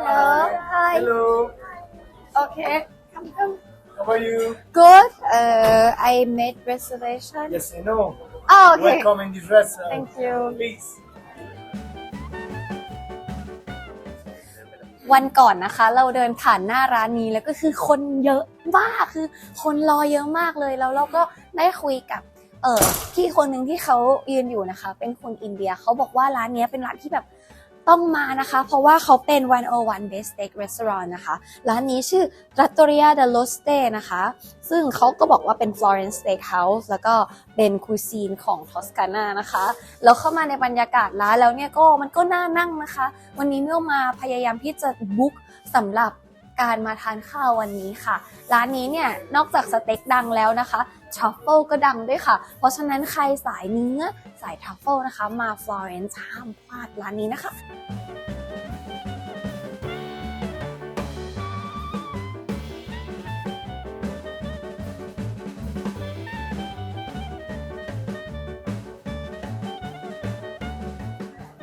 Hello. Hi. Hello. Okay. Come, come. How are you? Good. Uh, I made reservation. Yes, I know. Oh, okay. Welcome in this restaurant. Thank you. Please. วันก่อนนะคะ เราเดินผ่านหน้าร้านนี้แล้วก็คือคนเยอะมากคือคนรอเยอะมากเลยแล้วเราก็ได้คุยกับเออพี่คนหนึ่งที่เขายืนอยู่นะคะ เป็นคนอินเดียเขาบอกว่าร้านเนี้ยเป็นร้านที่แบบ ต้องมานะคะ เพราะว่าเขาเป็น 101 Best Steak Restaurant นะคะ ร้านนี้ชื่อ Trattoria dello Ste นะคะ ซึ่งเขาก็บอกว่าเป็น Florence Steakhouse แล้วก็เป็นคูซีนของทอสกานานะคะ แล้วเข้ามาในบรรยากาศร้านแล้วเนี่ยก็มันก็น่านั่งนะคะ วันนี้เมื่อมาพยายามที่จะบุ๊กสำหรับ การมาทานข้าววันนี้ค่ะ ร้านนี้เนี่ยนอกจากสเต็กดังแล้วนะคะทรัฟเฟิลก็ดังด้วยค่ะ เพราะฉะนั้นใครสายเนื้อสายทรัฟเฟิลนะคะ มาฟลอเรนซ์ห้ามพลาดร้านนี้นะคะ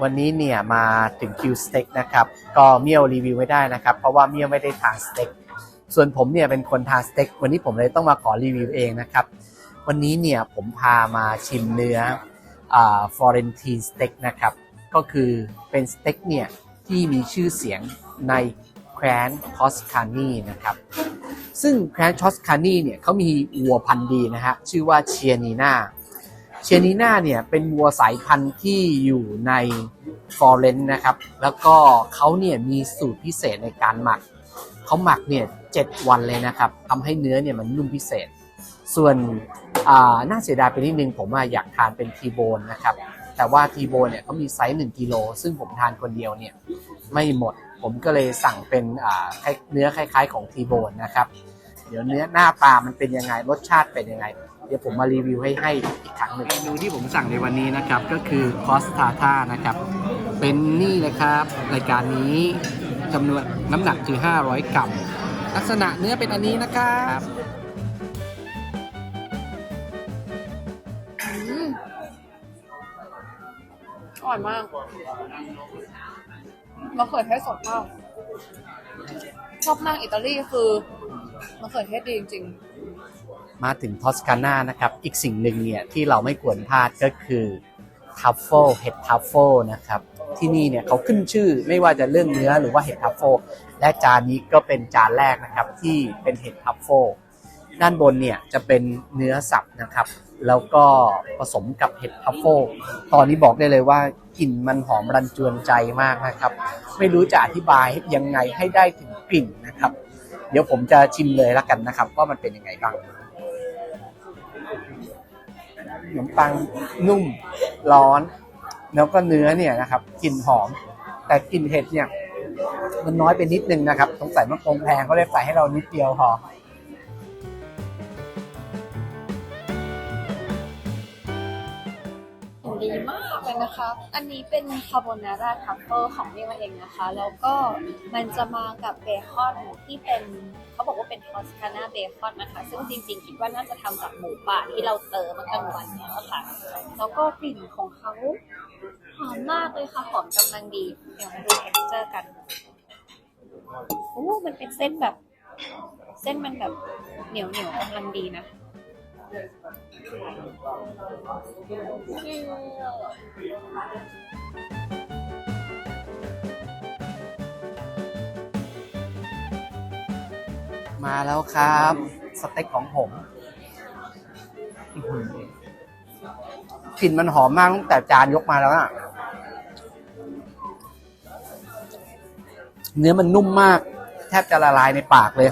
วันนี้เนี่ยมาถึงคิวสเต็กนะครับ ก็เมี่ยวรีวิวไม่ได้นะครับ เพราะว่าเมี่ยวไม่ได้ทานสเต็ก ส่วนผมเนี่ยเป็นคนทานสเต็ก วันนี้ผมเลยต้องมาขอรีวิวเองนะครับ วันนี้เนี่ยผมพามาชิมเนื้อฟอ่าฟลอเรนทีนสเต็กนะครับ ก็คือเป็นสเต็กเนี่ยที่มีชื่อเสียงในแคว้นทอสคานีนะครับ ซึ่งแคว้นทอสคานีเนี่ยเขามีวัวพันธุ์ดีนะฮะ ชื่อว่าเชียนีนา เชนีน่าเนี่ยเป็นวัวสายพันธุ์ที่อยู่ในฟอร์เรนต์นะครับ แล้วก็เขาเนี่ยมีสูตรพิเศษในการหมัก เขาหมักเนี่ยเจ็ดวันเลยนะครับทำให้เนื้อเนี่ยมันนุ่มพิเศษ ส่วนน่าเสียดายไปนิดนึงผมอยากทานเป็นทีโบนนะครับ แต่ว่าทีโบนเนี่ยเขามีไซส์1กิโลซึ่งผมทานคนเดียวเนี่ยไม่หมด ผมก็เลยสั่งเป็นเนื้อคล้ายๆของทีโบนนะครับ เดี๋ยวเนื้อหน้าปลามันเป็นยังไงรสชาติเป็นยังไง เดี๋ยวผมมารีวิวให้ให้อีกครั้งหนึ่งเมนูที่ผมสั่งในวันนี้นะครับ ก็คือคอสทาท่านะครับ เป็นนี่นะครับ รายการนี้จำนวนน้ำหนักคือ 500 กรัมลักษณะเนื้อเป็นอันนี้นะครับอืมอร่อยมากมะเขือเทศสดมาก ชอบมากอิตาลีคือมะเขือเทศดีจริง มาถึงทอสคาน่านะครับ อีกสิ่งหนึ่งเนี่ยที่เราไม่ควรพลาดก็คือทัฟเฟิลเห็ดทัฟเฟิลนะครับ ที่นี่เนี่ยเขาขึ้นชื่อไม่ว่าจะเรื่องเนื้อหรือว่าเห็ดทัฟเฟิลและจานนี้ก็เป็นจานแรกนะครับที่เป็นเห็ดทัฟเฟิลด้านบนเนี่ยจะเป็นเนื้อสับนะครับ แล้วก็ผสมกับเห็ดทัฟเฟิลตอนนี้บอกได้เลยว่ากลิ่นมันหอมรันจวนใจมากนะครับ ไม่รู้จะอธิบายยังไงให้ได้ถึงกลิ่นนะครับ เดี๋ยวผมจะชิมเลยละกันนะครับ ว่ามันเป็นยังไงบ้าง ขนมปังนุ่มร้อน แล้วก็เนื้อเนี่ยนะครับกลิ่นหอม แต่กลิ่นเห็ดเนี่ย มันน้อยไปนิดนึงนะครับสงสัยมันคงแพงก็เลยใส่ให้เรานิดเดียวพอดีมาก นะคะ อันนี้เป็นคาโบนาร่าทัฟเฟิลของนี่มาเองนะคะ แล้วก็มันจะมากับเบคอนที่เป็นเขาบอกว่าเป็นทอสคานาเบคอนนะคะ ซึ่งจริงๆ คิดว่าน่าจะทำจากหมูป่าที่เราเติมกลางวันเนี่ยค่ะ แล้วก็กลิ่นของเขาหอมมากเลยค่ะ หอมกำลังดี เดี๋ยวมาดู texture กันโอ้มันเป็นเส้นแบบ เส้นมันแบบเหนียวเหนียวๆกำลังดีนะ มาแล้วครับ สเต็กของผมกลิ่นมันหอมมากตั้งแต่จานยกมาแล้วอะเนื้อมันนุ่มมาก แทบจะละลายในปากเลย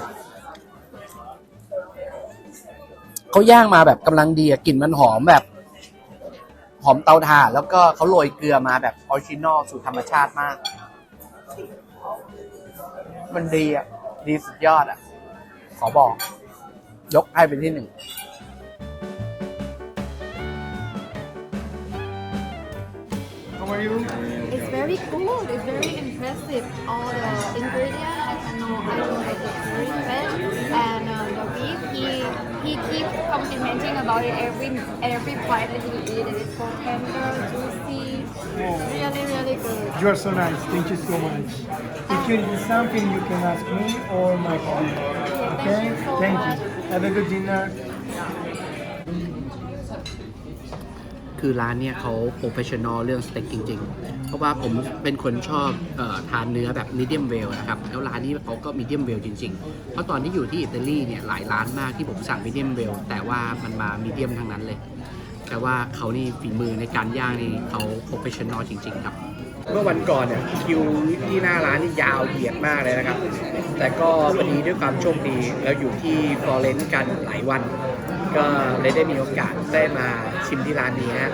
เขาย่างมาแบบกำลังดีกลิ่นมันหอมแบบ หอมเตาถ่านแล้วก็เขาโรยเกลือมาแบบออริจินอลสูตรธรรมชาติมาก มันดีอะ ดีสุดยอดอะ ขอบอก ยกให้เป็นที่หนึ่ง How are you? It's very cool. It's very impressive. All the ingredients, I can know, I know that it's very fresh, and uh, the beef. He he keeps complimenting about it every every bite that he eat. It's so tender, juicy, really really good. You are so nice. Thank you so much. If you need something, you can ask me or my colleague. Okay? Thank you so Thank you. Have a good dinner. คือร้านเนี่ยเขาโปรเฟชชั่นอลเรื่องสเต็กจริง ๆ เพราะว่าผมเป็นคนชอบออทานเนื้อแบบมีเดียมเวลนะครับ แล้วร้านนี้เขาก็มีเดียมเวลจริง ๆ เพราะตอนที่อยู่ที่อิตาลีเนี่ยหลายร้านมากที่ผมสั่งมีเดียมเวลแต่ว่ามันมามีเดียมทั้งนั้นเลย แต่ว่าเขานี่ฝีมือในการย่างนี่เขาโปรเฟชชั่นอลจริง ๆ ครับ เมื่อวันก่อนเนี่ยคิวที่หน้าร้านนี่ยาวเหยียดมากเลยนะครับ แต่ก็พอดีด้วยความโชคดีเราอยู่ที่ฟลอเรนซ์กันหลายวัน ก็เลยได้มีโอกาสได้มาชิมที่ร้านนี้ฮะ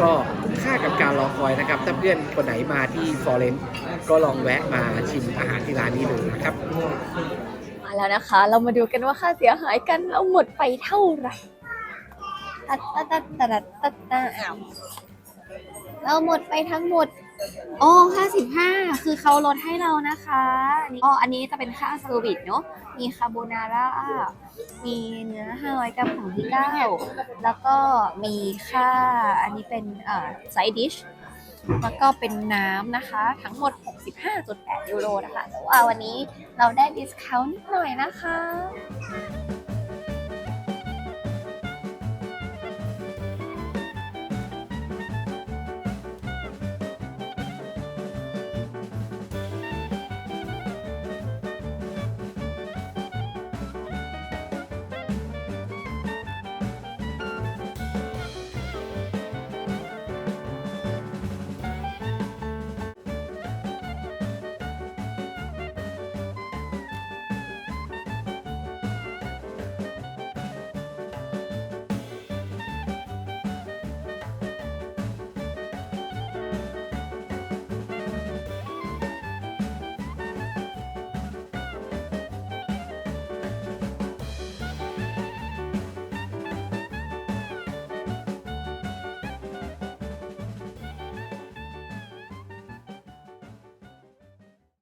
ก็คุ้มค่ากับการรอคอยนะครับ ถ้าเพื่อนคนไหนมาที่ฟลอเรนก็ลองแวะมาชิมอาหารที่ร้านนี้ดูนะครับ มาแล้วนะคะ เรามาดูกันว่าค่าเสียหายกันเราหมดไปเท่าไหร่ตัดตัดตัดตัดตัดตัดอ้าวเราหมดไปทั้งหมด โอ๋อ55คือเขาลดให้เรานะคะอันนี้อ๋ออันนี้จะเป็นค่าเซอร์วิสเนาะ มีคาโบนาร่า มีเนื้อ500กรัมของที่9แล้วก็มีค่า อันนี้เป็นเอ่อไซดิช แล้วก็เป็นน้ำนะคะ ทั้งหมด 65.8 ยูโรนะคะ แต่ว่าวันนี้เราได้ดิสคาวนิดหน่อยนะคะ